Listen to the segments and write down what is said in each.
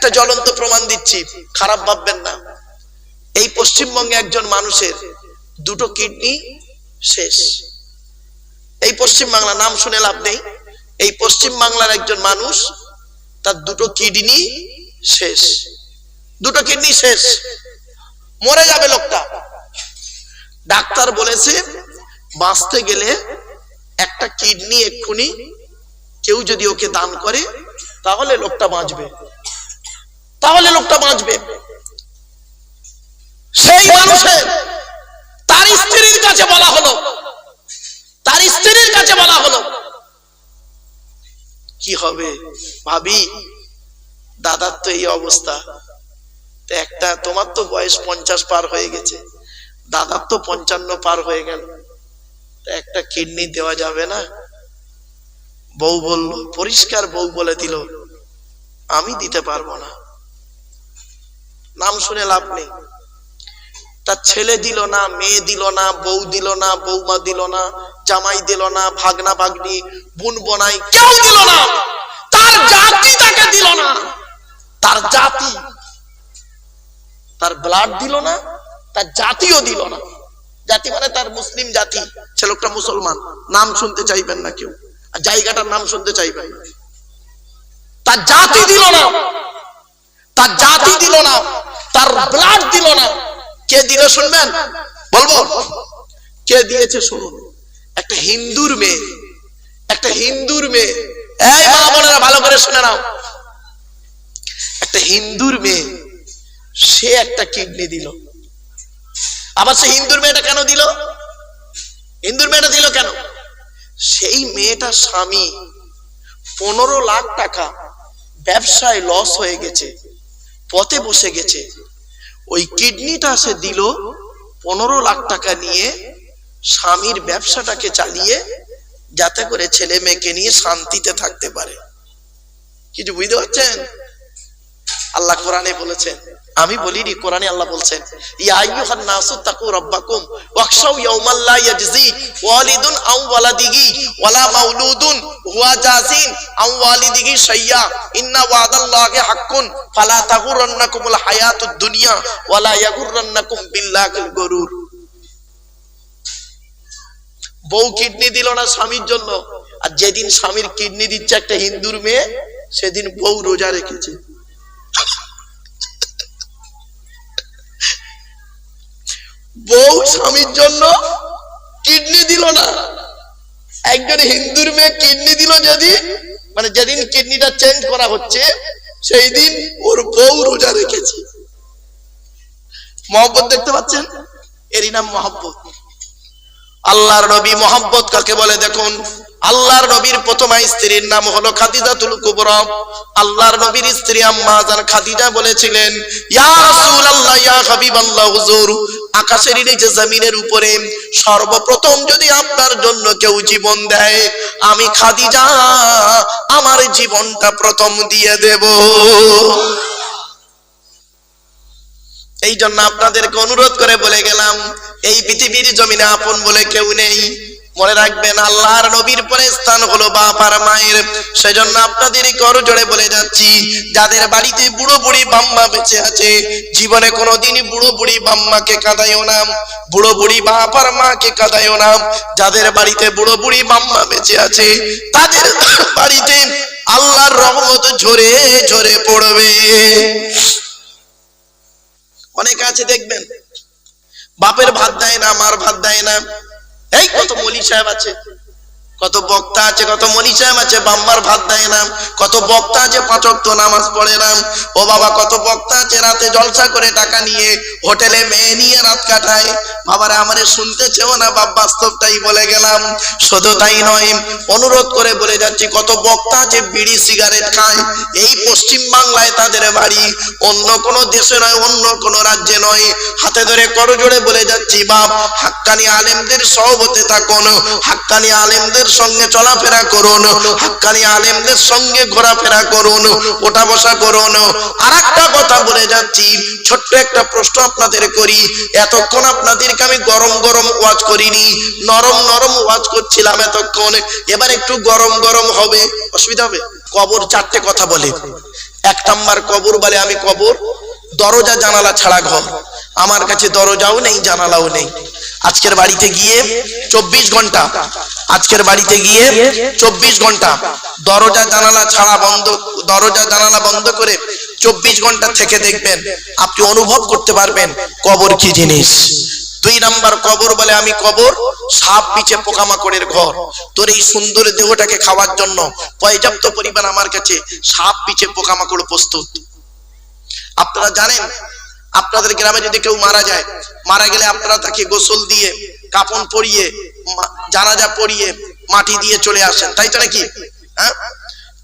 একটা জ্বলন্ত প্রমাণ দিচ্ছি। খারাপ ভাববেন না। এই পশ্চিমবঙ্গে একজন মানুষের দুটো কিডনি শেষ। এই পশ্চিম বাংলা নাম শুনে লাভ নেই। এই পশ্চিম বাংলার একজন মানুষ তার দুটো কিডনি শেষ। দুটো কিডনি শেষ। মরে যাবে লোকটা। ডাক্তার বলেছে, বাঁচতে গেলে একটা কিডনি এক্ষুনি কেউ যদি ওকে দান করে, তাহলে লোকটা বাঁচবে। তাহলে লোকটা বাঁচবে। সেই মানুষের তার স্ত্রীর কাছে বলা হলো। তার স্ত্রীর কাছে বলা হলো। কি হবে? ভাবি, দাদার তো এই অবস্থা। একটা, তোমার তো বয়স পঞ্চাশ পার হয়ে গেছে। দাদার তো পঞ্চান্ন পার হয়ে গেল। একটা কিডনি দেওয়া যাবে না? বউ বলল, পরিষ্কার বউ বলে দিল, আমি দিতে পারব না। নাম শুনে লাভ নেই। তার ছেলে দিল না, মেয়ে দিল না, বউ দিল না বৌমা দিল না, জামাই দিল না, ভাগনা ভাগ্নি, বোন বনাই কেউ দিল না। তার জাতি তাকে দিল না। তার জাতি, তার ব্লাড দিল না, তার জাতিও দিল না। জাতি মানে তার মুসলিম জাতি। সে মুসলমান। নাম শুনতে চাইবেন না কেউ। আর জায়গাটার নাম শুনতে চাইবেন তার জাতি দিল না। তার জাতি দিল না। তার ব্লাড দিল না। কে দিল শুনবেন? বলব? কে দিয়েছে শুনুন। একটা হিন্দুর মেয়ে, একটা হিন্দুর মেয়ে। এই মা বোনেরা ভালো করে শুনে নাও। একটা হিন্দুর মেয়ে, সে একটা কিডনি দিল। আবার সে হিন্দুর মেয়েটা কেন দিল? হিন্দুর মেয়েটা দিল কেন? সেই মেয়েটার স্বামী, পনেরো লাখ টাকা ব্যবসায় লস হয়ে গেছে। পথে বসে গেছে। ওই কিডনিটা সে দিল পনেরো লাখ টাকা নিয়ে স্বামীর ব্যবসাটাকে চালিয়ে, যাতে করে ছেলে মেয়েকে নিয়ে শান্তিতে থাকতে পারে। কিছু বুঝতে পারছেন? আল্লাহ কোরআনে বলেছেন আমি বলিনি, কোরআনে আল্লাহ বলছেন নাসু তাকু রাব্বাকুম, ওয়াখশাউ লা ইয়াজজি ওয়ালিদুন আও ওয়ালা মাউলুদুন, হুয়া আও ইন্না ওয়াদাল্লাহি হাক্কুন, ফালা হায়াতুদ দুনিয়া ওয়ালা বিল্লাহিল গরুর। বউ কিডনি দিল না স্বামীর জন্য, আর যেদিন স্বামীর কিডনি দিচ্ছে একটা হিন্দুর মেয়ে, সেদিন বউ রোজা রেখেছে। বউ স্বামীর জন্য কিডনি দিল না। একজন হিন্দুর মেয়ে কিডনি দিল যেদিন মানে যেদিন কিডনিটা চেঞ্জ করা হচ্ছে, সেই দিন ওর বউ রোজা রেখেছে। মহব্বত দেখতে পাচ্ছেন? এরই নাম মহব্বত। আল্লাহর নবী মোহাম্মদ কাকে বলে দেখুন? আল্লাহর নবীর প্রথমা স্ত্রীর নাম হলো খাদিজাতুল কুবরা। আল্লাহর নবীর স্ত্রী আম্মা জান খাদিজা বলেছিলেন, ইয়া আকাশের নিচে জমিনের উপরে সর্বপ্রথম যদি আপনার জন্য কেউ জীবন দেয়, আমি আমার জীবনটা প্রথম দিয়ে দেব। এই জন্য আপনাদেরকে অনুরোধ করে বলে গেলাম, এই পৃথিবীর জমিনে আপন বলে কেউ নেই। মনে রাখবেন। আল্লাহর নবীর পরে স্থান হলো বাপ আর মায়ের। সেজন্য আপনাদের কর জোরে বলে যাচ্ছি, যাদের বাড়িতে বুড়ো বুড়ি বাম্মা বেঁচে আছে, জীবনে কোনোদিন বুড়ো বুড়ি বাম্মাকে কাঁদাইও না, বুড়ো বুড়ি বাপ আর মাকে কাঁদাইও না। যাদের বাড়িতে বুড়ো বুড়ি বাম্মা বেঁচে আছে, তাদের বাড়িতে আল্লাহর রহমত ঝরে ঝরে পড়বে। অনেক আছে দেখবেন। বাপের ভাত দেয় না, মার ভাত দেয় না। এই কত মলি সাহেব আছে। কত বক্তা আছে, কত মলি আছে বাম্বার ভাত দেয় না। কত বক্তা আছে পাঁচক তো নামাজ পড়ে না। ও বাবা, কত বক্তা আছে, রাতে জলসা করে টাকা নিয়ে হোটেলে মেয়ে নিয়ে রাত কাটায়। বাবারা আমারে শুনতে চেও না, বাপ বাস্তবটাই বলে গেলাম। শুধু তাই নয়, অনুরোধ করে বলে যাচ্ছি, কত বক্তা আছে, বিড়ি, সিগারেট খায়। এই পশ্চিম বাংলায় তাদের বাড়ি। অন্য কোন দেশে নয়, অন্য কোন রাজ্যে নয়। হাতে ধরে করজোড়ে বলে যাচ্ছি, বাপ, হাক্কানি আলেমদের সহবতে থাকুন। হাক্কানি আলেমদের সঙ্গে চলাফেরা করুন, হাক্কানি আলেমদের সঙ্গে ঘোরাফেরা করুন, ওটা বসা করুন। আর একটা কথা বলে যাচ্ছি, ছোট্ট একটা প্রশ্ন আপনাদের করি, এতক্ষণ আপনাদেরকে আমি গরম গরম ওয়াজ করিনি, নরম নরম ওয়াজ করছিলাম এতক্ষণ, এবার একটু গরম গরম হবে, অসুবিধা হবে? কবর চারটে কথা বলে, এক নাম্বার কবর বলে আমি কবর, দরজা জানালা ছাড়া ঘর। আমার কাছে দরজাও নেই, জানালাও নেই। আজকের বাড়িতে গিয়ে চব্বিশ ঘণ্টা, আজকের বাড়িতে গিয়ে চব্বিশ ঘণ্টা। দরজা, জানালা ছাড়া বন্ধ, দরজা, জানালা বন্ধ করে চব্বিশ ঘণ্টা থেকে দেখবেন আপনি অনুভব করতে পারবেন কবর কি জিনিস। দুই নাম্বার কবর বলে আমি কবর, সাপ পিছে পোকামাকড়ের ঘর। তোর এই সুন্দর দেহটাকে খাওয়ার জন্য পর্যাপ্ত পরিমাণ আমার কাছে সাপ বিছে পোকামাকড় প্রস্তুত। আপনারা জানেন আপনাদের গ্রামে যদি কেউ মারা যায়, মারা গেলে আপনারা তাকে গোসল দিয়ে কাপন পরিয়ে জানাজা পরিয়ে মাটি দিয়ে চলে আসেন। তাই তো নাকি? হ্যাঁ?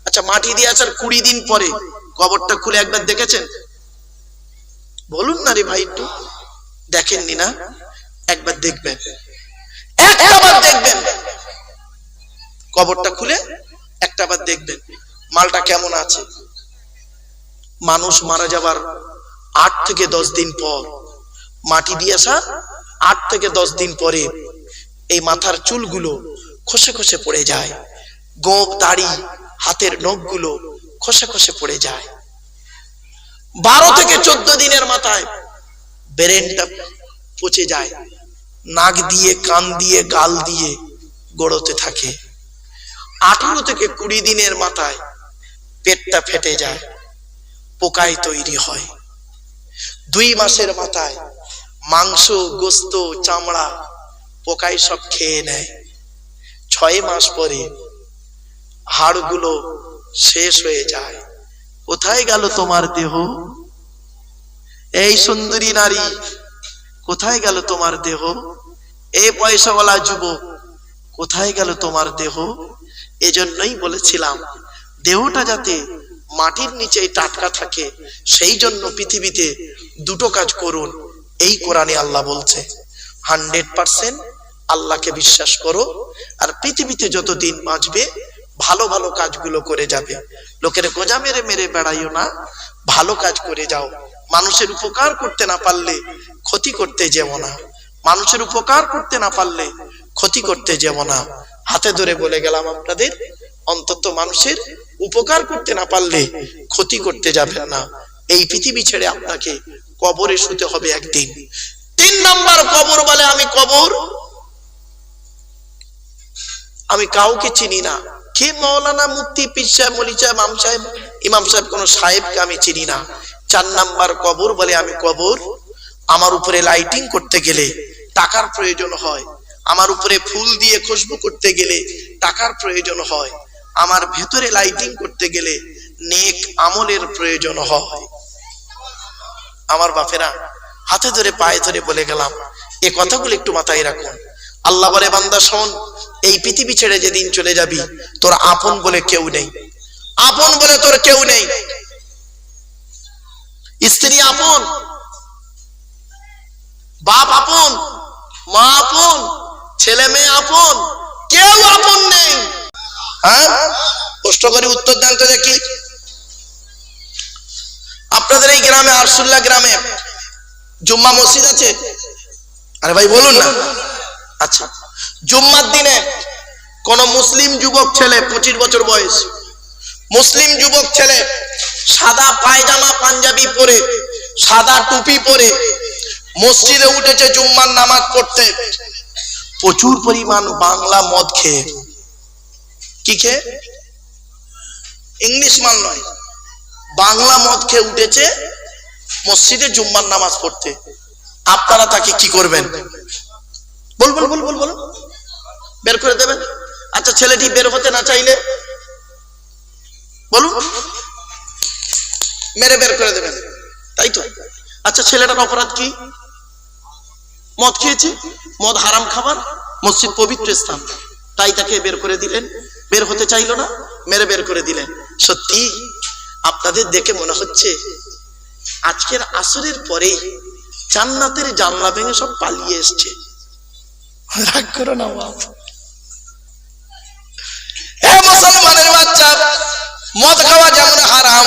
আচ্ছা মাটি দিয়ে আসার কুড়ি দিন পরে কবরটা খুলে একবার দেখেছেন? বলুন না রে ভাই একটু। দেখেননি না? একবার দেখবেন। একটাবার দেখবেন। কবরটা খুলে একটাবার দেখবেন। মালটা কেমন আছে? মানুষ মারা যাবার আট থেকে দশ দিন পর। মাটি দিয়ে আসা, আট থেকে দশ দিন পরে এই মাথার চুলগুলো খসে খসে পড়ে যায়। গোপ, দাড়ি, হাতের নখগুলো খসে খসে পড়ে যায়। বারো থেকে চোদ্দ দিনের মাথায় ব্রেনটা পচে যায়। নাক দিয়ে, কান দিয়ে, গাল দিয়ে গড়তে থাকে। আঠারো থেকে কুড়ি দিনের মাথায় পেটটা ফেটে যায়। পোকায় তৈরি হয়। দুই মাসের মাথায় মাংস, গোস্ত, চামড়া পোকায় সব খেয়ে নেয়। ছয় মাস পরে হাড়গুলো শেষ হয়ে যায়। কোথায় গেল তোমার দেহ? এই সুন্দরী নারী, কোথায় গেল তোমার দেহ? এই পয়সাওয়ালা যুবক, কোথায় গেল তোমার দেহ? এজন্যই বলেছিলাম, দেহটা যাতে মাটির নিচে টাটকা থাকে, সেই জন্য পৃথিবীতে দুটো কাজ করুন। এই কোরআনে আল্লাহ বলছে, হান্ড্রেড পার্সেন্ট আল্লাহকে বিশ্বাস করো, আর পৃথিবীতে যত দিন বাঁচবে, ভালো ভালো কাজগুলো করে যাবে। লোকের গোজা মেরে মেরে বেড়াইও না, ভালো কাজ করে যাও। মানুষের উপকার করতে না পারলে ক্ষতি করতে যেও না। মানুষের উপকার করতে না পারলে ক্ষতি করতে যেও না। হাতে ধরে বলে গেলাম আপনাদের অন্তত মানুষের উপকার করতে না পারলে ক্ষতি করতে যাবেন না। এই পৃথিবী ছেড়ে আপনাকে কবরে শুতে হবে একদিন। তিন নাম্বার কবর বলে আমি কবর। আমি কাউকে চিনি না। কে মৌলানা মুক্তি পীর সাহেব, মলি সাহেব ইমাম সাহেব ইমাম সাহেব, কোন সাহেবকে আমি চিনি না। চার নাম্বার কবর বলে আমি কবর। আমার উপরে লাইটিং করতে গেলে টাকার প্রয়োজন হয়। আমার উপরে ফুল দিয়ে খুশবু করতে গেলে টাকার প্রয়োজন হয়। আমার ভেতরে লাইটিং করতে গেলে নেক আমলের প্রয়োজন হয়। আমার বাপেরা, হাতে ধরে, পায়ে ধরে বলে গেলাম, এ কথাগুলো একটু মাথায় রাখুন। আল্লাহ বলে, বান্দা, শোন, এই পৃথিবী ছেড়ে যেদিন চলে যাবি, তোর আপন বলে কেউ নেই। আপন বলে তোর কেউ নেই। স্ত্রী আপন, বাপ আপন, মা আপন, ছেলে মেয়ে আপন, কেউ আপন নেই। হ্যাঁ? কষ্ট করে, উত্তর দেন তো দেখি। আপনাদের এই গ্রামে, আরসুল্লাহ গ্রামে জুম্মা মসজিদ আছে? আরে ভাই, বলুন না। আচ্ছা জুম্মার দিনে কোন মুসলিম যুবক ছেলে, পঁচিশ বছর বয়স, মুসলিম যুবক ছেলে সাদা পায়জামা, পাঞ্জাবি পরে, সাদা টুপি পরে মসজিদে উঠেছে জুম্মার নামাজ পড়তে। প্রচুর পরিমাণ বাংলা মদ খেয়ে। কি খেয়ে ইংলিশ মাল নয়। বাংলা মদ খেয়ে উঠেছে, মসজিদে জুম্মার নামাজ পড়তে। আপনারা তাকে কি করবেন? বল বল বল বল বল। বের করে দেবেন। আচ্ছা ছেলেটি বের হতে না চাইলে? বলুন। মেরে বের করে দেবেন। তাই তো? আচ্ছা ছেলেটার অপরাধ কি? মদ খেয়েছে? মদ হারাম খাবার? মসজিদ পবিত্র স্থান। তাই তাকে বের করে দিলেন। বের হতে চাইলো না মেরে বের করে দিলেন সত্যি আপনাদের দেখে মনে হচ্ছে আজকের আসরের পরে জান্নাতের জানলা ভেঙে সব পালিয়ে এসছে। রাগ করো না মুসলমানের বাচ্চা মদ খাওয়া যেমন হারাম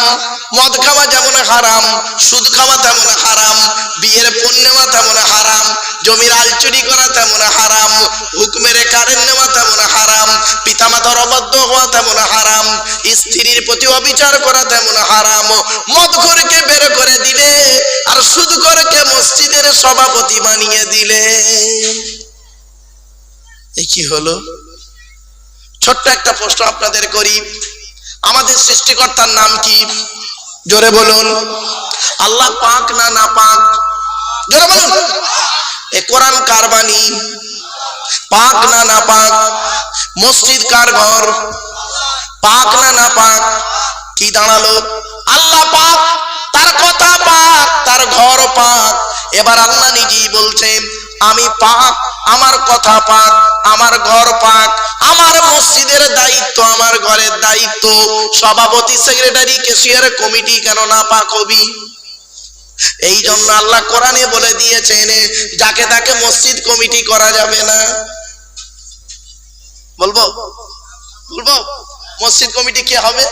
মদ খাওয়া যেমন হারাম সুদ খাওয়া তেমন হারাম বিয়ের পূর্ণিমা তেমন হারাম জমির আল চুরি করা তেমন হারাম হুকমের কারেন্ট নেওয়া পিতামাতার অবাধ্য হওয়া তেমন হারাম, স্ত্রীর প্রতি অবিচার করা তেমন হারাম। মদখোরকে বের করে দিলে, আর সুদখোরকে মসজিদের সভাপতি বানিয়ে দিলে। কি হলো? ছোট্ট একটা প্রশ্ন আপনাদের করি। আমাদের সৃষ্টিকর্তার নাম কি? জোরে বলুন। আল্লাহ পাক না না পাক? জোরে বলুন। এ কোরআন কার বাণী? পাক না না পাক, মসজিদ কার ঘর? পাক না না পাক, কি দাঁড়াল? আল্লাহ পাক, তার কথা পাক, তার ঘর পাক। এবার আল্লাহ নিজেই বলছেন, আমি পাক, আমার কথা পাক, আমার ঘর পাক, আমার মসজিদের দায়িত্ব, আমার ঘরের দায়িত্ব। সভাপতি, সেক্রেটারি কেশিয়ার কমিটি কেন না পাক হবি? এই জন্য আল্লাহ কোরআনে বলে দিয়েছেন, যাকে তাকে মসজিদ কমিটি করা যাবে না। বলব? বলব? মসজিদ কমিটি কে হবে?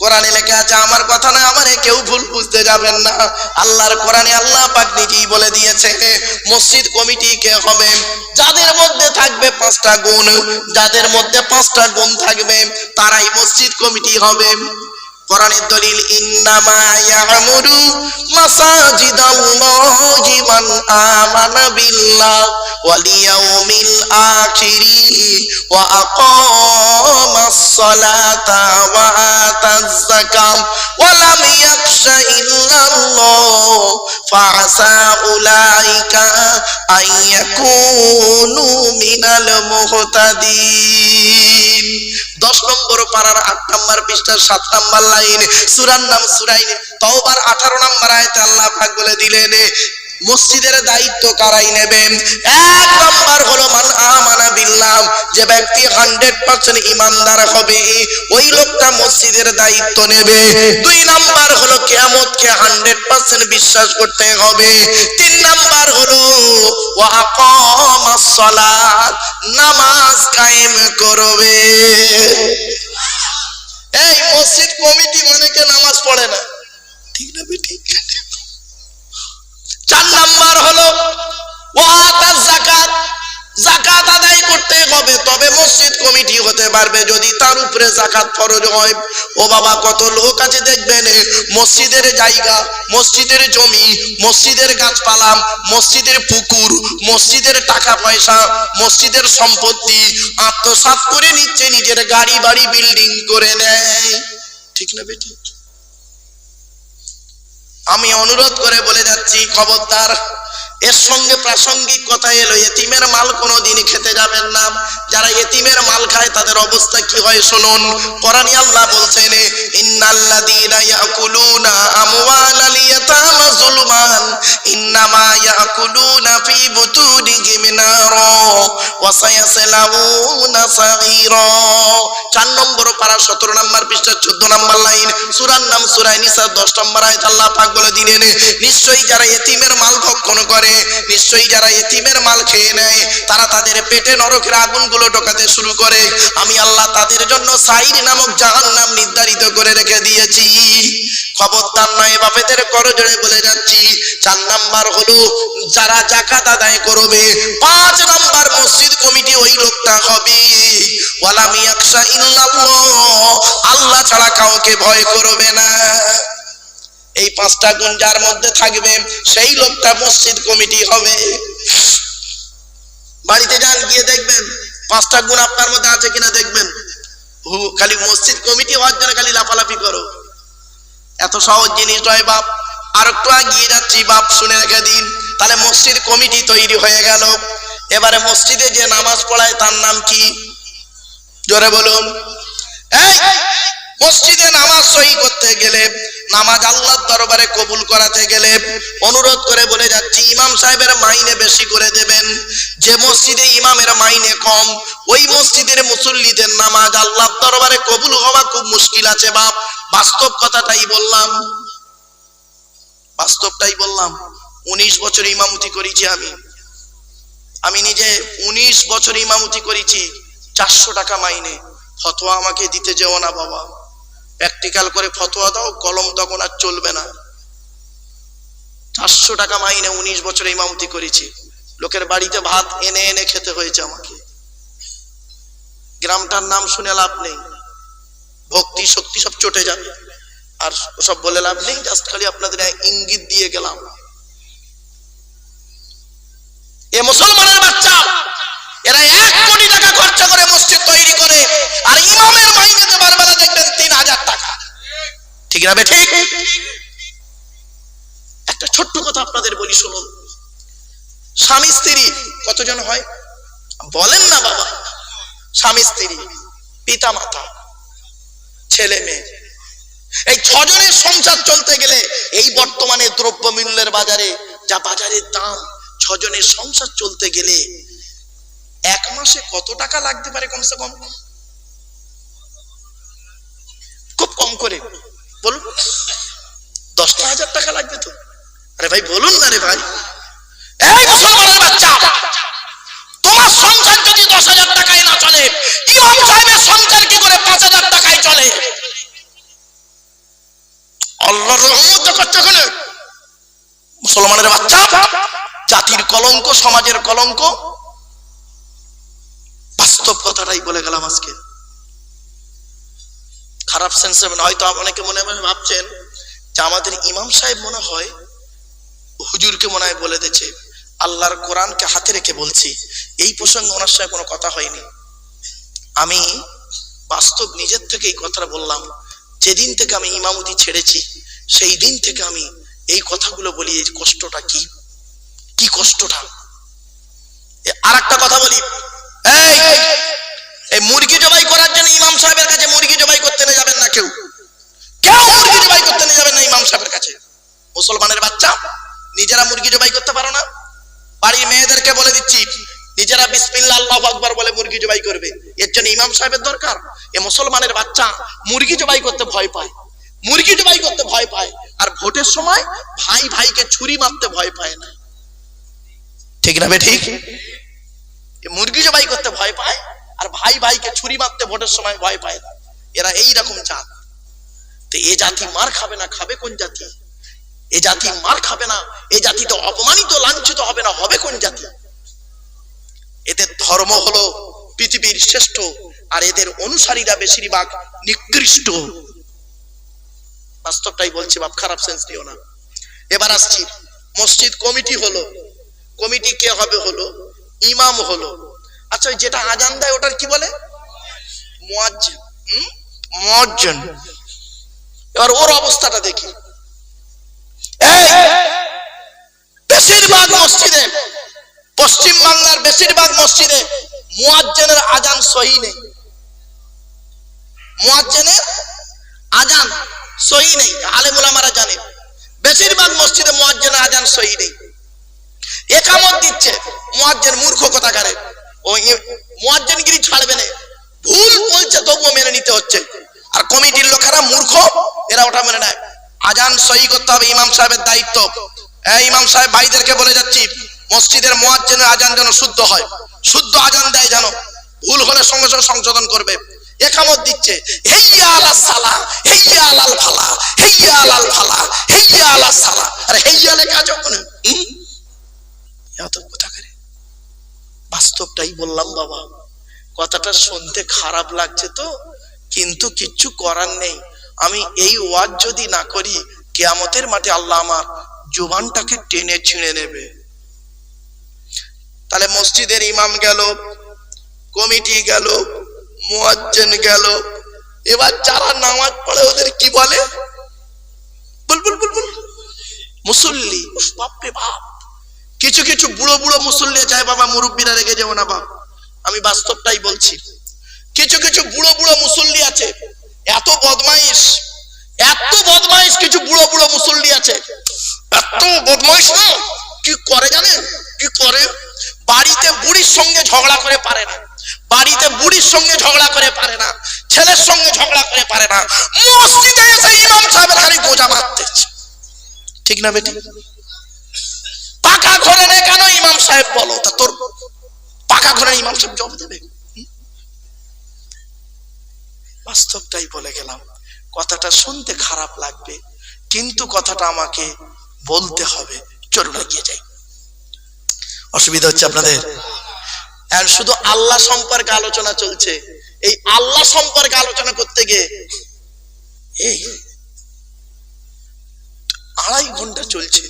কোরআনে লেখা আছে, আমার কথা না আমার কেউ ভুল বুঝতে যাবেন না। আল্লাহর কোরআনে আল্লাহ পাক নিজেই বলে দিয়েছে, মসজিদ কমিটি কে হবে? যাদের মধ্যে থাকবে পাঁচটা গুণ, যাদের মধ্যে পাঁচটা গুণ থাকবে, তারাই মসজিদ কমিটি হবে। কোরআনের দলিল, ইন্নামা মাসাজিদাল্লাহি মান আমানা বিল্লাহ ওয়াল ইয়াউমিল আখিরি ওয়া আকামাস সালাতা ওয়া আতাজ যাকাত ওয়া লাম ইয়াখশা ইল্লাল্লাহ ফাআসা উলাইকা মিনাল মুহতাদিন। দশ নম্বর পাড়ার আট নম্বর পৃষ্ঠার সাত নম্বর লাইন সুরার নাম সুরাইন। তওবার আঠারো নম্বর আয়তে আল্লাহ পাক বলে দিলেন, মসজিদের দায়িত্ব কারাই নেবেন এক নম্বর হলো, মান আমানা বিল্লাহ, যে ব্যক্তি হান্ড্রেড পার্সেন্ট ইমানদার হবে, ওই লোকটা মসজিদের দায়িত্ব নেবে। দুই নাম্বার হলো, কেয়ামতকে হান্ড্রেড পার্সেন্ট বিশ্বাস করতে হবে। তিন নাম্বার হলো নামাজ কায়েম করবে। এই মসজিদ কমিটি অনেকে কে নামাজ পড়ে না। ঠিক না ঠিক চার নাম্বার হলো ওয়াতাজ হবে, তবে মসজিদ কমিটি হতে পারবে যদি তার উপরে জাকাত ফরজ হয়। ও বাবা, কত লোক আছে দেখবেন, মসজিদের জায়গা, মসজিদের জমি, মসজিদের গাছপালা, মসজিদের পুকুর, মসজিদের টাকা পয়সা, মসজিদের সম্পত্তি, আত্মসাৎ করে নিচ্ছে, নিজের গাড়ি বাড়ি বিল্ডিং করে নেয় ঠিক না বেটি আমি অনুরোধ করে বলে যাচ্ছি, খবরদার এর সঙ্গে প্রাসঙ্গিক কথা এলো, এতিমের মাল কোনোদিন খেতে যাবেন না। যারা এতিমের মাল খায়, তাদের অবস্থা কি হয় শুনুন। কোরআনে আল্লাহ বলছেন, ইন্নাল্লাযীনা ইয়াকুলুনা আমওয়ালাল ইয়াতামা যুলমান, ইন্নামা ইয়াকুলুনা ফি বুতুনিহিম নারা, ওয়া সায়াসলাউনা সাগীরা। চার নম্বর পারা, সতেরো নম্বর পৃষ্ঠা, চোদ্দ নম্বর লাইন, সুরার নাম সুরাই নিসা, দশ নম্বর আয়ত আল্লাহ পাক বলে দিলেন, নিশ্চয়ই যারা এতিমের মাল ভক্ষণ করে নিশ্চয়ই যারা এতিমের মাল খেয়ে নেয়, তারা তাদের পেটে নরকের আগুনগুলো ঢোকাতে শুরু করে। আমি আল্লাহ তাদের জন্য সাইর নামক জাহান নাম নির্ধারিত করে রেখে দিয়েছি। খবরদার নয়, বাপেদের করজোড়ে বলে যাচ্ছি। চার নাম্বার হলো, যারা জাকাত আদায় করবে, পাঁচ নাম্বার মসজিদ কমিটি ওই লোকটা হবে। ওয়ালাম ইয়াকশা ইল্লাল্লাহ, আল্লাহ ছাড়া কাউকে ভয় করবে না। এই পাঁচটা গুণ যার মধ্যে থাকবে, সেই লোকটা মসজিদ কমিটি হবে। বাড়িতে যান, গিয়ে দেখবেন পাঁচটা গুণ আপনার মধ্যে আছে কিনা দেখবেন। হু, খালি মসজিদ কমিটি হওয়ার জন্য খালি লাফালাফি করো। এত সহজ জিনিস নয় বাপ। আর একটু এগিয়ে যাচ্ছি বাপ, শুনে রেখে দিন। তাহলে মসজিদ কমিটি তৈরি হয়ে গেল। এবারে মসজিদে যে নামাজ পড়ায়, তার নাম কি? জোরে বলুন। এই, মসজিদে নামাজ সহি করতে গেলে নামাজ আল্লাহর দরবারে কবুল করাতে গেলে অনুরোধ করে বলে যাচ্ছি, ইমাম সাহেবের মাইনে বেশি করে দেবেন। যে মসজিদে ইমামের মাইনে কম, ওই মসজিদের মুসল্লিদের নামাজ আল্লাহর দরবারে কবুল হওয়া খুব মুশকিল আছে বাপ। বাস্তব কথাটাই বললাম। বাস্তবটাই বললাম। উনিশ বছর ইমামতি করেছি আমি। আমি নিজে উনিশ বছর ইমামতি করেছি, চারশো টাকা মাইনে। ফতোয়া আমাকে দিতে যেও না বাবা। প্র্যাকটিক্যাল করে ফতোয়া দাও, কলম তখন আর চলবে না। চারশো টাকা মাইনে উনিশ বছরে ইমামতি করেছি। লোকের বাড়িতে ভাত এনে এনে খেতে হয়েছে আমাকে। গ্রামটার নাম শুনে লাভ নেই। ভক্তি, শক্তি সব চটে যাবে। আর সব বলে লাভ নেই জাস্ট খালি আপনাদের ইঙ্গিত দিয়ে গেলাম। এ মুসলমানের বাচ্চা, এরা এক কোটি টাকা খরচা করে মসজিদ তৈরি করে, আর ইমামের মাইনেতে বারবার দেখবেন তিন হাজার ঠিক না ঠিক? একটা ছোট্ট কথা আপনাদের বলি, শুনুন। স্বামী, স্ত্রী কতজন হয়? বলেন না বাবা। স্বামী, স্ত্রী, পিতা, মাতা, ছেলে, মেয়ে। এই ছজনের সংসার চলতে গেলে এই বর্তমানে দ্রব্য মূল্যের বাজারে, যা বাজারের দাম, ছজনের সংসার চলতে গেলে এক মাসে কত টাকা লাগতে পারে কমসে কম? ভাই, বলুন না রে ভাই। এই মুসলমানের বাচ্চা, তোমার সংসার যদি দশ হাজার টাকায় না চলে, ইমাম সাহেবের সংসার কি করে পাঁচ হাজার টাকায় চলে? আল্লাহর রহমত করছে ওখানে। মুসলমানের বাচ্চা, জাতির কলঙ্ক, সমাজের কলঙ্ক। বাস্তব কথাটাই বলে গেলাম আজকে। খারাপ সেন্স হয়তো অনেকে মনে মনে ভাবছেন যে আমাদের ইমাম সাহেব মনে হয় হুজুরকে মনে হয় বলে দিচ্ছে আল্লাহর কোরআনকে হাতে রেখে বলছি, এই প্রসঙ্গে ওনার সঙ্গে কোনো কথা হয়নি। আমি বাস্তব নিজের থেকে এই কথাটা বললাম, যেদিন থেকে আমি ইমামতি ছেড়েছি, সেই দিন থেকে আমি এই কথাগুলো বলি, এই কষ্টটা কি? কি কষ্টটা? আর একটা কথা বলি। এই এই মুরগি জবাই করার জন্য ইমাম সাহেবের কাছে মুরগি জবাই করতে নিয়ে যাবেন না কেউ? কেউ মুরগি জবাই করতে নিয়ে যাবেন না ইমাম সাহেবের কাছে? মুসলমানের বাচ্চা? নিজেরা মুরগি জবাই করতে পারো না? বাড়ির মেয়েদেরকে বলে দিচ্ছি, নিজেরা বিসমিল্লাহ, আল্লাহু আকবার বলে মুরগি জবাই করবে। এর জন্য ইমাম সাহেবের দরকার। এ মুসলমানের বাচ্চা মুরগি জবাই করতে ভয় পায়। মুরগি জবাই করতে ভয় পায়। আর ভোটের সময় ভাই ভাইকে ছুরি মারতে ভয় পায় না। ঠিক না ঠিক? মুরগি জবাই করতে ভয় পায়, আর ভাই ভাইকে ছুরি মারতে ভোটের সময় ভয় পায় না। এরা এই রকম জাত। তো এ জাতি মার খাবে না, খাবে কোন জাতি? এ জাতি মার খাবে না, এ জাতি তো অপমানিত, লাঞ্ছিত হবে না, হবে কোন জাতি? এদের ধর্ম হলো পৃথিবীর শ্রেষ্ঠ, আর এদের অনুসারীরা বেশিরভাগ নিকৃষ্ট। বাস্তবটাই বলছি, বাপ, খারাপ সেন্স দিও না। এবার আসছি, মসজিদ কমিটি হলো। কমিটি কে হবে হলো? ইমাম হলো। আচ্ছা যেটা আজান দেয়, ওটার কি বলে? মুয়াজ্জিন। হুম? মুয়াজ্জিন। এবার ওর অবস্থাটা দেখি। বেশিরভাগ মসজিদে, পশ্চিম বাংলার বেশিরভাগ মসজিদে মুয়াজ্জেনের আজান সহি নেই। মুয়াজ্জেনের আজান সহি নেই, আলেমুল আমারা জানে। বেশিরভাগ মসজিদে মুয়াজ্জেনের আজান সহি নেই। একামত দিচ্ছে, মুয়াজ্জেন মূর্খ কথা কথাকারে? ও মুয়াজ্জেনগিরি ছাড়বে না। ভুল বলছে, তবুও মেনে নিতে হচ্ছে। আর কমিটির লোকেরা মূর্খ, এরা ওটা মেনে নেয়। আজান সহি করতে হবে ইমাম সাহেবের দায়িত্ব। এই ইমাম সাহেব ভাইদেরকে বলে যাচ্ছি, মসজিদের মোয়াজ্জেনের আজান যেন শুদ্ধ হয়। শুদ্ধ আজান দেয় যেন। ভুল হলে সঙ্গে সঙ্গে সংশোধন করবে। একামত দিচ্ছে। হেইয়া আলা সালা, হেইয়া আলাল ফালা, হেইয়া আলাল ফালা, হেইয়া আলা সালা। আরে হেইয়া লেখা যখন এত কথা করে বাস্তবটাই বললাম বাবা। কথাটা শুনতে খারাপ লাগছে তো, কিন্তু কিচ্ছু করার নেই। আমি এই ওয়াজ যদি না করি, কেয়ামতের মাঠে আল্লাহ আমার জোবানটাকে টেনে ছিঁড়ে নেবে। তাহলে মসজিদের ইমাম গেল, কমিটি গেল, মুয়াজ্জেন গেল। এবার যারা নামাজ পড়ে ওদের কি বলে? বল বল বল বল। মুসল্লি বাপরে বাপ। কিছু কিছু বুড়ো বুড়ো মুসল্লি চায় বাবা, মুরব্বীরা রেগে যাব না বাপ। আমি বাস্তবটাই বলছি। কিছু কিছু বুড়ো বুড়ো মুসল্লি আছে এত বদমাইশ এত বদমাইশ কিছু বুড়ো বুড়ো মুসল্লি আছে। এত বদমাইশ না, কি করে জানেন? কি করে? বাড়িতে বুড়ির সঙ্গে ঝগড়া করে পারে না। বাড়িতে বুড়ির সঙ্গে ঝগড়া করে পারে না। ছেলের সঙ্গে ঝগড়া করে পারে না। মসজিদে এসে ইমাম সাহেবের খালি গোজা মারতেছে। ঠিক না বেটি? পাকা ঘরে নেই কেন ইমাম সাহেব বলো? তা তোর পাকা ঘরে ইমাম সাহেব জব দেবে? বাস্তবটাই বলে গেলাম। কথাটা শুনতে খারাপ লাগবে, কিন্তু কথাটা আমাকে বলতে হবে চলুন এগিয়ে যাই অসুবিধা হচ্ছে আপনাদের? আর শুধু আল্লাহ সম্পর্কে আলোচনা চলছে। এই আল্লাহ সম্পর্কে আলোচনা করতে গিয়ে, এই আড়াই ঘণ্টা চলছে।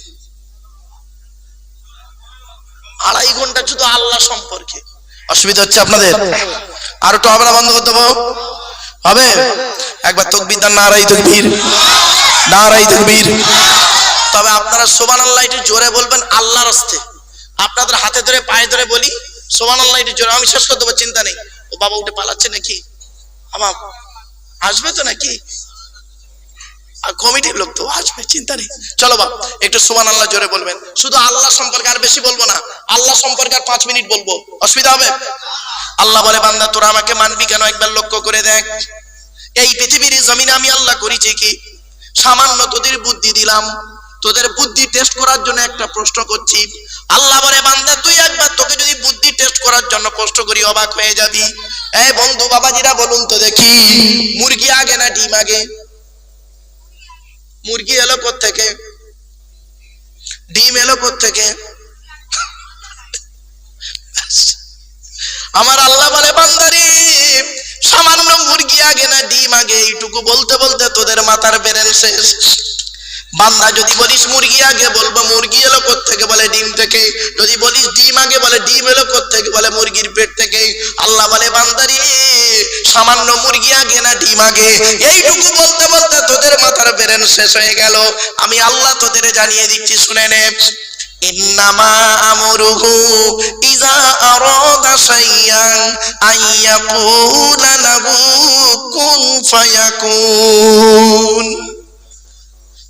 আড়াই ঘণ্টা শুধু আল্লাহ সম্পর্কে। অসুবিধা হচ্ছে আপনাদের? আর একটু আমরা বন্ধ করতে হবে? একবার তকবির দান, নারাই তকবির। নারাই তকবির। তবে আপনারা সোবান আল্লাহ একটু জোরে বলবেন আল্লাহর হস্তে। আপনাদের হাতে ধরে, পায়ে ধরে বলি সোবান আল্লাহ একটু জোরে। আমি শেষ করতে দেবো, চিন্তা নেই। ও বাবা উঠে পালাচ্ছে নাকি? আমার আসবে তো নাকি? আর কমিটির লোক তো আসবে, চিন্তা নেই। চলো বাপ, একটু সুমান আল্লাহ জোরে বলবেন। শুধু আল্লাহ সম্পর্কে আর বেশি বলব না। আল্লাহ সম্পর্কে আর পাঁচ মিনিট বলব। অসুবিধা হবে? আল্লাহ বলে, বান্দা, তোরা আমাকে মানবি কেন? একবার লক্ষ্য করে দেখ। এই পৃথিবীর জমিনে আমি আল্লাহ করেছি কি? সামান্য তোদের বুদ্ধি দিলাম। তোদের বুদ্ধি টেস্ট করার জন্য একটা প্রশ্ন করছি। আল্লাহ বলে, বান্দা, তুই একবার তোকে যদি বুদ্ধি টেস্ট করার জন্য প্রশ্ন করি, অবাক হয়ে যাবি। এই বন্ধু বাবাজিরা, বলুন তো দেখি, মুরগি আগে না ডিম আগে? মুরগি এলো থেকে ডিম এলো থেকে আমার আল্লাহ বলে, বান্দারি, সামান্য মুরগি আগে না, ডিম আগে, এইটুকু বলতে বলতে তোদের মাথার বেরেন শেষ। বান্দা যদি বলিস মুরগি আগে, বলব মুরগি এলো থেকে বলে ডিম থেকে। যদি বলিস ডিম আগে, বলে ডিম এলো থেকে বলে মুরগির পেট থেকে। আল্লাহ বলে, বান্দারি, সামান্য মুরগি আগে না, ডিম আগে। এইটুকু বলতে বলতে তোদের মাথার বেরেন শেষ হয়ে গেল। আমি আল্লাহ তোদের জানিয়ে দিচ্ছি, শুনে নে। ইন্নামা আমরুহু ইজা আরাদা শাইয়ান আইয়াকুলা লাহু কুন ফায়াকুন।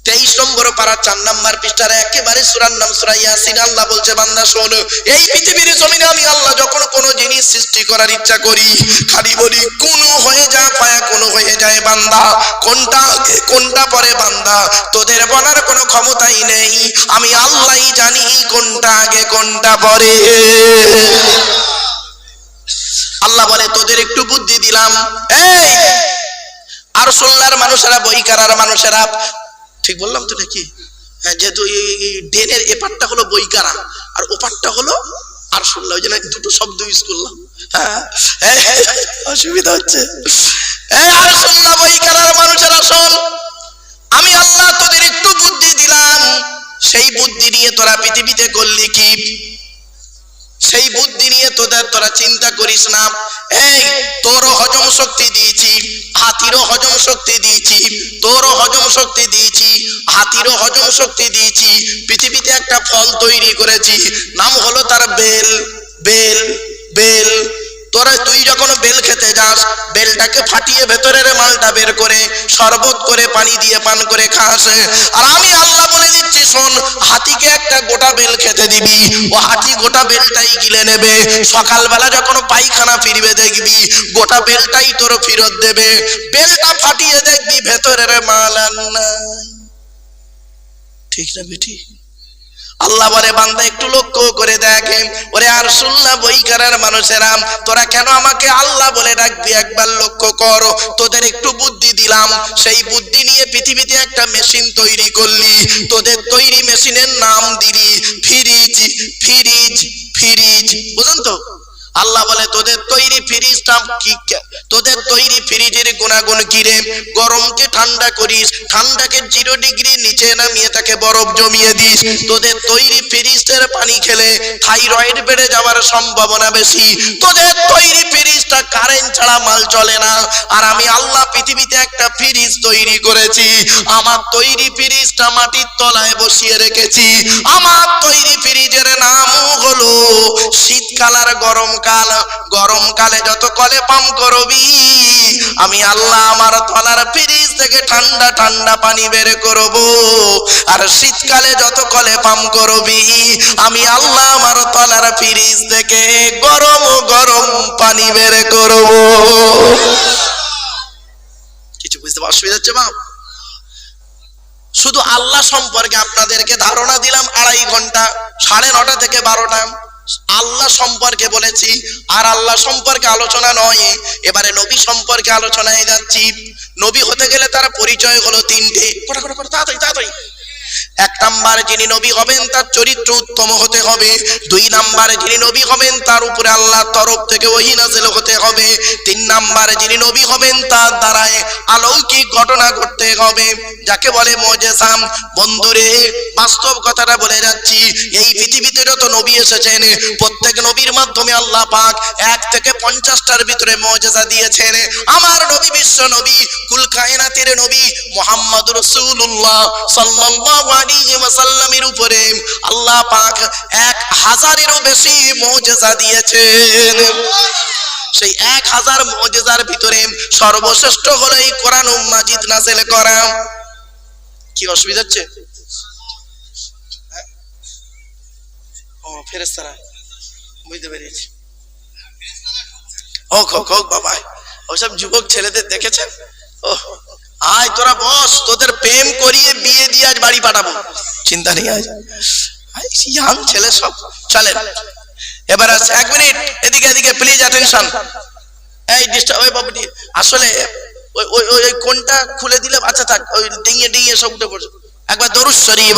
তেইশ নম্বর পারা চার নাম্বার পৃষ্ঠার একেবারে সুরার নাম সুরা ইয়াসিন। আল্লাহ বলছে, বান্দা, শোন, এই পৃথিবীর জমিনে আমি আল্লাহ যখন কোনো জিনিস সৃষ্টি করার ইচ্ছা করি, খালি বলি, কোন হয়ে যা, পায়া কোন হয়ে যায়, বান্দা। কোনটা কোনটা পরে, বান্দা? তোদের বলার কোনো ক্ষমতাই নেই। আমি আল্লাহই জানি কোনটা আগে, কোনটা পরে। আল্লাহ বলে, তোদের একটু বুদ্ধি দিলাম। এই! আর সোল্লার মানুষেরা বইকারার মানুষেরা ঠিক বললাম তো নাকি? হ্যাঁ যেহেতু এই ডেনের এপারটা হলো বইকারা আর ওপারটা হলো আর শুনলাম যে নাকি দুটো শব্দ ইউজ করলাম। হ্যাঁ হ্যাঁ, হ্যাঁ, অসুবিধা হচ্ছে। আর শুনলাম বইকারার মানুষের শোন আমি আল্লাহ তোদের একটু বুদ্ধি দিলাম সেই বুদ্ধি নিয়ে তোরা পৃথিবীতে করলি কি? সেই বুদ্ধি নিয়ে তোদের তোরা চিন্তা করিস না। এই, তোরও হজম শক্তি দিয়েছি, হাতিরও হজম শক্তি দিয়েছি, তোরও হজম শক্তি দিয়েছি, হাতিরও হজম শক্তি দিয়েছি, পৃথিবীতে একটা ফল তৈরি করেছি, নাম হলো তার বেল বেল বেল। তোরা, তুই যখন বেল খেতে যাস, বেলটাকে ফাটিয়ে ভেতরের মালটা বের করে, শরবত করে, পানি দিয়ে পান করে খাস। আর আমি আল্লাহ বলে দিচ্ছি শোন, হাতিকে একটা গোটা বেল খেতে দিবি। ও হাতি গোটা বেলটাই গিলে নেবে। সকালবেলা যখন পায়খানা ফিরবে দেখবি, গোটা বেলটাই তোর ফেরত দেবে। বেলটা ফাটিয়ে দেখবি ভেতরের মাল ঠিক না বেটি? আল্লাহ বলে, বান্দা, একটু লক্ষ্য করে দেখে ওরে, আর শুনলা বই করার মানুষেরা, তোরা কেন আমাকে আল্লাহ বলে ডাকবি? একবার লক্ষ্য করো, তোদের একটু বুদ্ধি দিলাম। সেই বুদ্ধি নিয়ে পৃথিবীতে একটা মেশিন তৈরি করলি। তোদের তৈরি মেশিনের নাম দিলি, ফ্রিজ ফ্রিজ ফ্রিজ। বুঝলেন তো? আল্লাহ বলে, তোদের তৈরি ফ্রিজটা কি তোদের তৈরি ফ্রিজের গুণাগুণ কি রে? গরমকে ঠান্ডা করিস, ঠান্ডাকে জিরো ডিগ্রি নিচে নামিয়ে তাকে বরফ জমিয়ে দিস। তোদের তৈরি ফ্রিজের পানি খেলে থাইরয়েড বেড়ে যাওয়ার সম্ভাবনা বেশি। তোদের তৈরি ফ্রিজটা কারেন্ট ছাড়া মাল চলে না। আর আমি আল্লাহ পৃথিবীতে একটা ফ্রিজ তৈরি করেছি। আমার তৈরি ফ্রিজটা মাটির তলায় বসিয়ে রেখেছি। আমার তৈরি ফ্রিজের নাম হলো শীতকাল আর গরমকাল, গরমকালে যত কলে পাম করবি, আমি আল্লাহ আমার তলার ফ্রিজ থেকে ঠান্ডা ঠান্ডা পানি বের করব। আর শীতকালে যত কলে পাম করবি, আমি আল্লাহ আমার তলার ফ্রিজ থেকে গরম গরম পানি বের করব। কিছু বুঝতে অসুবিধা হচ্ছে, মা? শুধু আল্লাহ সম্পর্কে আপনাদেরকে ধারণা দিলাম আড়াই ঘণ্টা, সাড়ে নটা থেকে বারোটা। আল্লাহ সম্পর্কে বলেছি, আর আল্লাহ সম্পর্কে আলোচনা নয়। এবারে নবী সম্পর্কে আলোচনায় যাচ্ছি। নবী হতে গেলে তার পরিচয় হলো তিনটে তাড়াতাড়ি তাড়াতাড়ি। এক নাম্বার যিনি নবী হবেন, তার চরিত্র উত্তম হতে হবে। দুই নাম্বারে যিনি নবী হবেন, তার উপরে আল্লাহর তরফ থেকে ওহি নাজিল হতে হবে। তিন নাম্বারে যিনি নবী হবেন, তার দ্বারায় অলৌকিক ঘটনা ঘটতে হবে। যাকে বলে মজেসাম বন্ধুরে, বাস্তব কথাটা বলে যাচ্ছি, এই পৃথিবীতে যত নবী এসেছেন, প্রত্যেক নবীর মাধ্যমে আল্লাহ পাক এক থেকে পঞ্চাশটার ভিতরে মজেসা দিয়েছেন। আমার নবী বিশ্ব নবী, কুল কায়নাতের নবী মোহাম্মদ রসুল্লাহ সাল্লাল্লাহু আলাইহি উপরে আল্লাহ পাক এক হাজারেরও বেশি মজেসা দিয়েছেন। সেই এক হাজার মজেজার ভিতরে সর্বশ্রেষ্ঠ হলো এই কোরআন মাজিদ নাজেল করা। কি অসুবিধা হচ্ছে? হ্যাঁ? ও ফেরেস্তারা বুঝতে পেরেছি। হোক হোক হোক বাবা ওসব যুবক ছেলেদের দেখেছেন? ও আয় তোরা বস, তোদের প্রেম করিয়ে বিয়ে দিয়ে আজ বাড়ি পাঠাবো। চিন্তা নেই আজ। ইয়াং ছেলে সব। চলেন। এবার আছে এক মিনিট। এদিকে এদিকে প্লিজ অ্যাটেনশন এই ডিস্টার্ব ওই বাবুটি, আসলে ওই ওই ওই কোনটা খুলে দিলে? আচ্ছা থাক, ওই ডিঙিয়ে ডিঙিয়ে সব উঠে পড়ছে। একবার দরুদ শরীফ